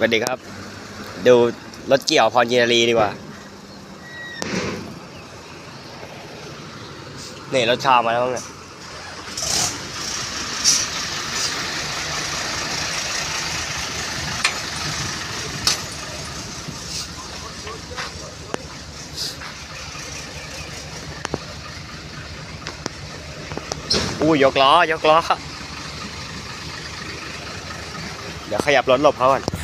สวัสดีครับ ดูรถเกี่ยวพรเยนารีดีกว่า นี่รถชามาแล้วเนี่ยอู้ยกล้อยกล้อ เดี๋ยวขยับรถหลบเขาก่อน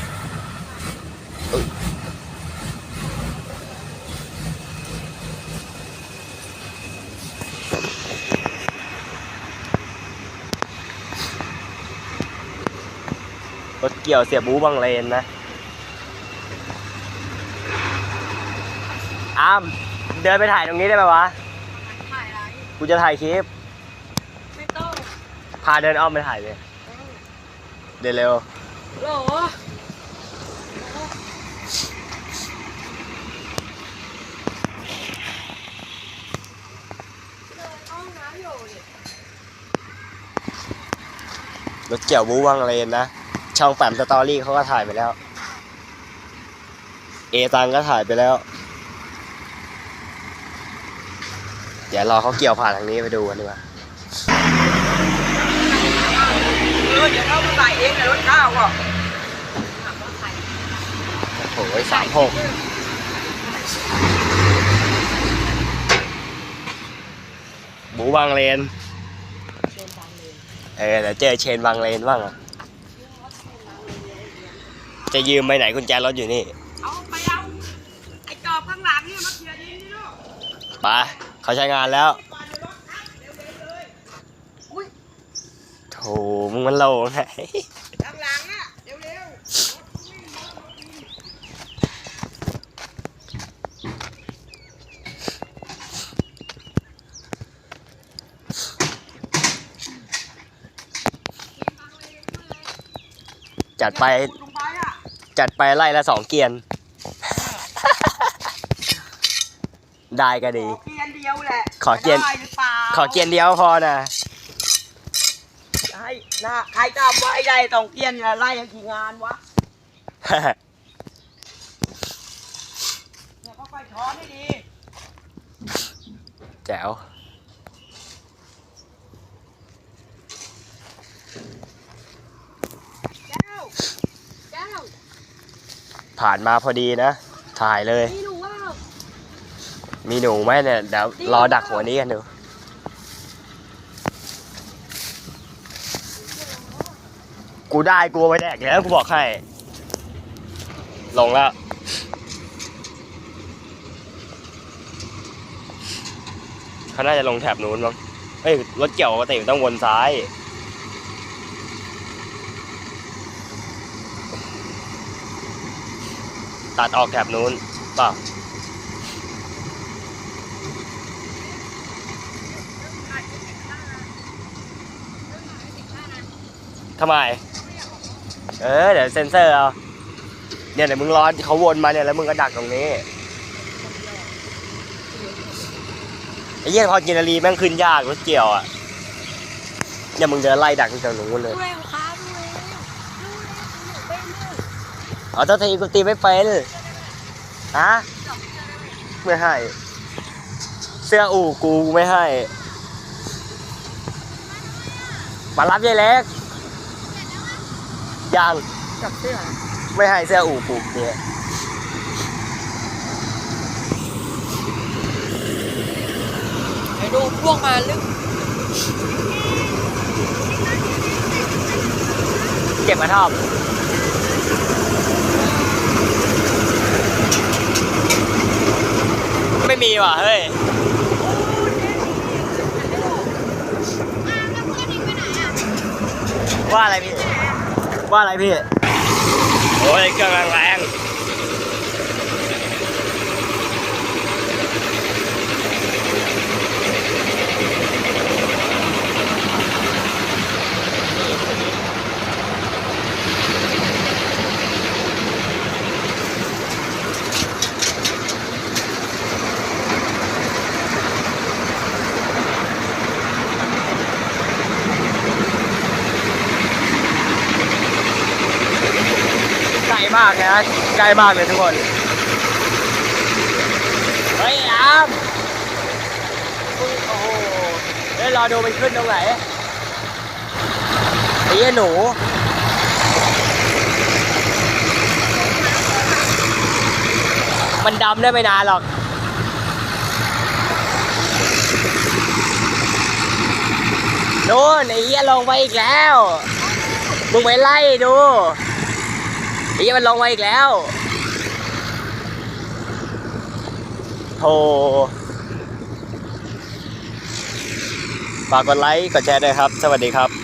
รถเกี่ยวเสียบูบังเลนนะอามเดินไปถ่ายตรงนี้ได้ไหมวะ ถ่ายอะไร กูจะถ่ายคลิป ไม่ต้อง พาเดินอ้อมไปถ่ายเลยเดินเร็วโหลเดินห้องน้ำอยู่ดิรถเกี่ยวบูวังเลนนะ ช่องแปมสตอรี่เขาก็ถ่ายไปแล้ว เอตังก็ถ่ายไปแล้ว เดี๋ยวรอเขาเกี่ยวผ่านทางนี้ไปดูกันดีกว่าเออเดี๋ยวเรามาใส่เองในรถข้าวอะโอ้ยสามหกบูวังเลน เออเดี๋ยวเจอเชนวังเลนบ้างอะ จะยืมไปไหนกุญแจรถอยู่นี่ เอาไปเอาไอ้จอบข้างหลังเนี่ยมาเคลียร์ดินนี่ลูกไปเขาใช้งานแล้วมาในรถนะเร็วๆเลยอุ้ยโถมึงมันโลงไงข้างหลังอะเร็วจัดไปๆขุดลงไปอะ จัดไปไล่ละสองเกียน ได้ก็ดี ขอเกียนเดียวแหละขอเกียนได้หรือเปล่าขอเกียนเดียวพอนะให้หน้าใครจะเอาไว้ได้สองเกียนเนี่ยไล่กันกี่งานวะเนี่ยเขาไปช้อนให้ดี แจ๋ว แก้วแก้ว ผ่านมาพอดีนะ ถ่ายเลยนี่หนูว่ามีหนูไหมเนี่ยเดี๋ยวรอดักหัวนี้กันดูกูได้กูเอาไปแดกแล้วกูบอกให้ ลงแล้ว เขาน่าจะลงแถบนู้นมั้งเอ้ยรถเกี่ยวปกติมันต้องวนซ้าย ตัดออกแถบนู้นเปล่าทำไม เออ เดี๋ยวเซ็นเซอร์เอา เนี่ยเดี๋ยวมึงรอเขาวนมาเนี่ยแล้วมึงก็ดักตรงนี้ไอ้เหี้ยพอกินนารีแม่งขึ้นยากรถเกี่ยวอะเนี่ยมึงเดินไล่ดักที่ตรงนู้นเลย ดูเร็วครับดูเร็วดูเร็วหนูเป็นเลย อ๋อเจ้าทีกูตีไม่เป็นฮะไม่ให้ เสื้ออู่กูไม่ให้ มารับยายเล็กยังจับเสื้อไม่ให้เสื้ออู่กูเนี่ยไปดูพวกมาลึกเก็บมาทอบไม่มี ว่ะเฮ้ยว่าอะไรพี่ ว่าอะไรพี่ โอ้ยเครื่องแรง ไก่มากนะใกล้มากเลยทุกคนเฮ้ยอามมึงโอ้โหเดี๋ยวรอดูมันขึ้นตรงไหนไอ้เหี้ยหนูมันดำได้ไม่นานหรอก โน่นไอ้เหี้ยลงไปอีกแล้ว มึงไปไล่ดู ไอ้ยี่มันลงมาอีกแล้วโธ่ฝากกดไลค์ กดแชร์ด้วยครับ สวัสดีครับ